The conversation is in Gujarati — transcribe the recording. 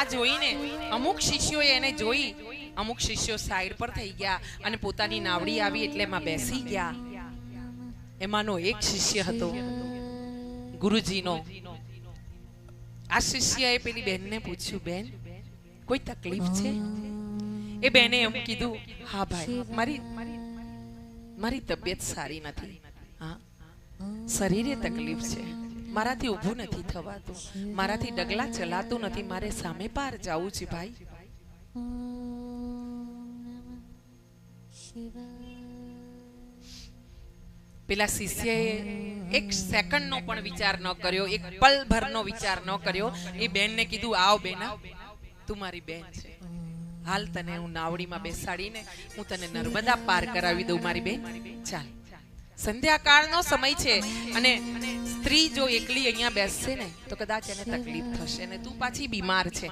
આ જોઈને અમુક શિષ્યોએ એને જોઈ, અમુક શિષ્યો સાઈડ પર થઈ ગયા અને પોતાની નાવડી આવી એટલે એમાં બેસી ગયા. એમાંનો એક શિષ્ય હતો, ગુરુજીનો. આ શિષ્યએ પેલી બેનને પૂછ્યું, બેન, કોઈ તકલીફ છે? એ બેને એમ કીધું, હા ભાઈ, મારી મારી તબિયત સારી નથી. હા, શરીરે તકલીફ છે. મારાથી ઊભું નથી થવાતું. મારાથી ડગલા ચલાતું નથી. મારે સામે પાર જવું છે ભાઈ. પેલા શિષ્યએ એક સેકન્ડનો પણ વિચાર ન કર્યો, એક પલ ભરનો વિચાર ન કર્યો. એ બેનને કીધું, આવ બેના તું મારી બેન છે. હાલ તને હું નાવડીમાં બેસાડીને હું તને નર્મદા પાર કરાવી દઉં, મારી બેન. ચાલ. સંધ્યાકાળનો સમય છે અને સ્ત્રી જો એકલી અહીંયા બેસશે ને, તો કદાચ એને તકલીફ થશે ને તું પાછી બીમાર છે.